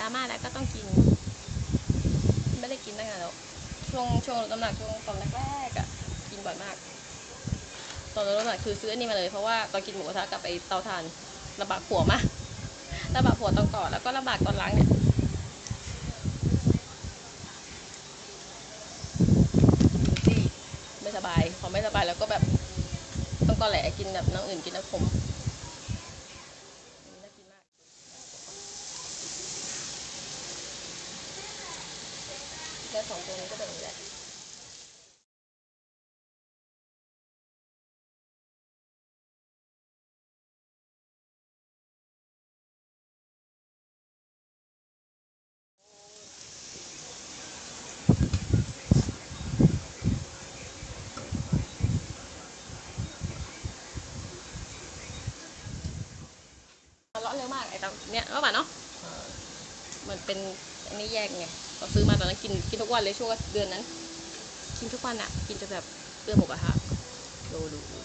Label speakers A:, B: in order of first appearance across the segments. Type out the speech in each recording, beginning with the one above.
A: ดราม่าแล้วก็ต้องกิน ไม่ได้กินตั้งนานแล้วช่วงช่วงลดน้ำหนักช่วงตอนแรกๆอะกินบ่อยมาก ตอนลดน้ำหนักคือซื้ออันนี้มาเลยเพราะว่าตอนกินหมูกระทะกับไอเตาถ่านลำบากผัวมากลำบากผัวตอนก่อนแล้วก็ลำบากตอนล้างเนี่ยไม่สบายพอไม่สบายแล้วก็แบบต้องตอแหลกินแบบน้องอื่นกินน้ำขมน่ากินมาก แล้วสองตัวนี้ก็เป็นอย่างนี้แหละมันเลาะเร็วมากไอ้ตาเนี้ยก็ป่ะเนาะมันเป็น อันนี้แยกไงเราซื้อมาตอนนั้นกินกินทุกวันเลยช่วงเดือนนั้น กินทุกวันอะกินจนแบบเบื่อหมูกระทะดูดูดู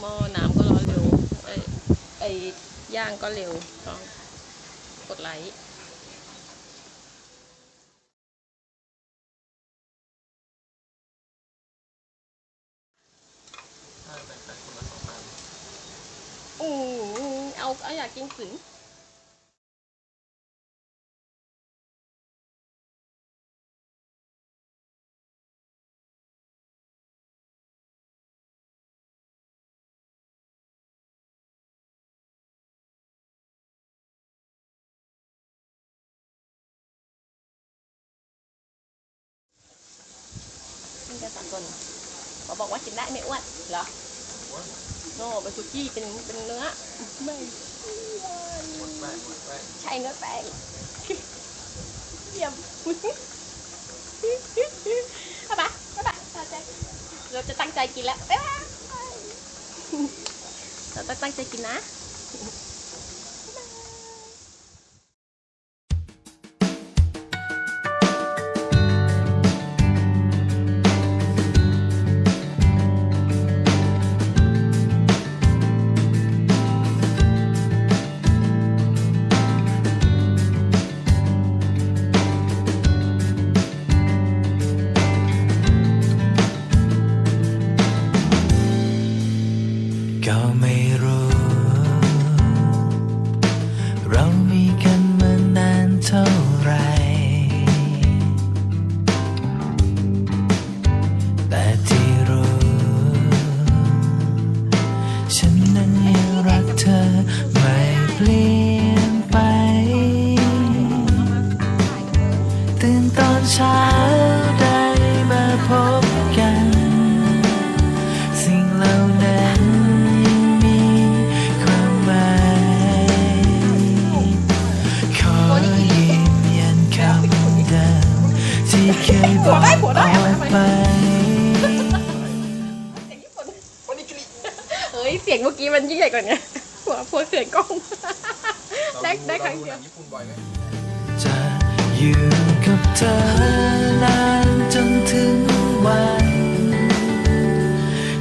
A: หม้อน้ำก็ร้อนเร็วไอ้ไอ้ย่างก็เร็วต้องกดไลค์
B: ถ้าแบ่งๆคนละสองอัน
A: อือเอาเอาอยากกินขืน มันจะสามคนเขาบอกว่ากินได้ไม่อ้วนเหรอโน่เป็นซุกี้เป็นเป็นเนื้อไม่ใช่เนื้อแป้งเยี่ยมเอาปะเอาปะเอาใจเราจะตั้งใจกินแล้วเราต้องตั้งใจกินนะ
C: ก็ไม่รู้ เรามีกันมานานเท่าไร แต่ที่รู้ ฉันนั้นยังรักเธอไม่เปลี่ยนไป ตื่นตอนเช้า ที่เคยบอกออกไป
A: เสียงญี่ปุ่นเฮ้ยเสียงเมื่อกี้มันยิ่งใหญ่กว่านี้หัวพวกเสียงกล้องได้ได้ครั้งเดียว
B: ญี่ปุ่นบ่อยไหม
C: จะอยู่กับเธอนานจนถึงวัน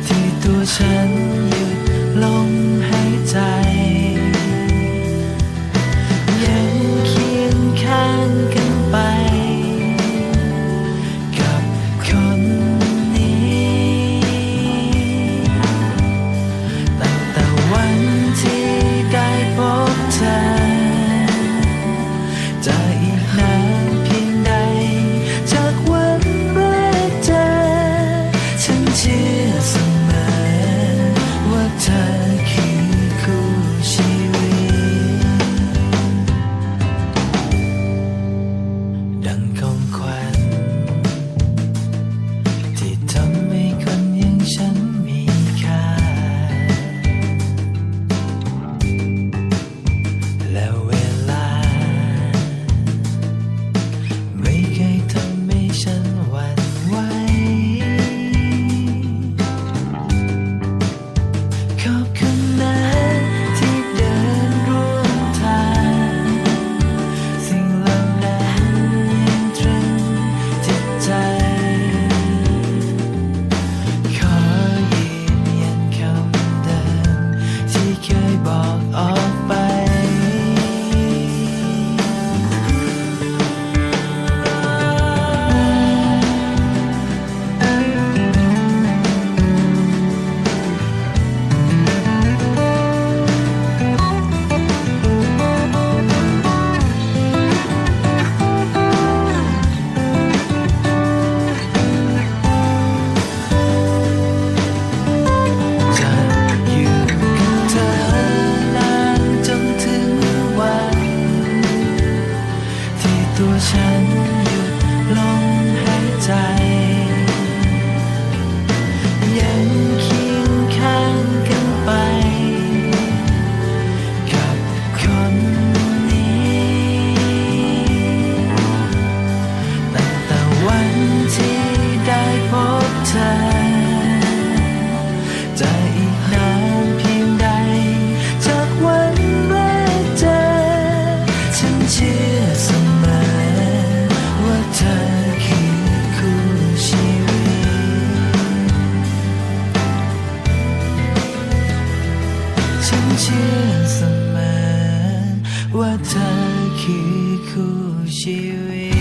C: ที่ตัวฉันหยุดลม ตัวฉันหยุดลมหายใจ 변치 않선만 와닿기 굳이 왜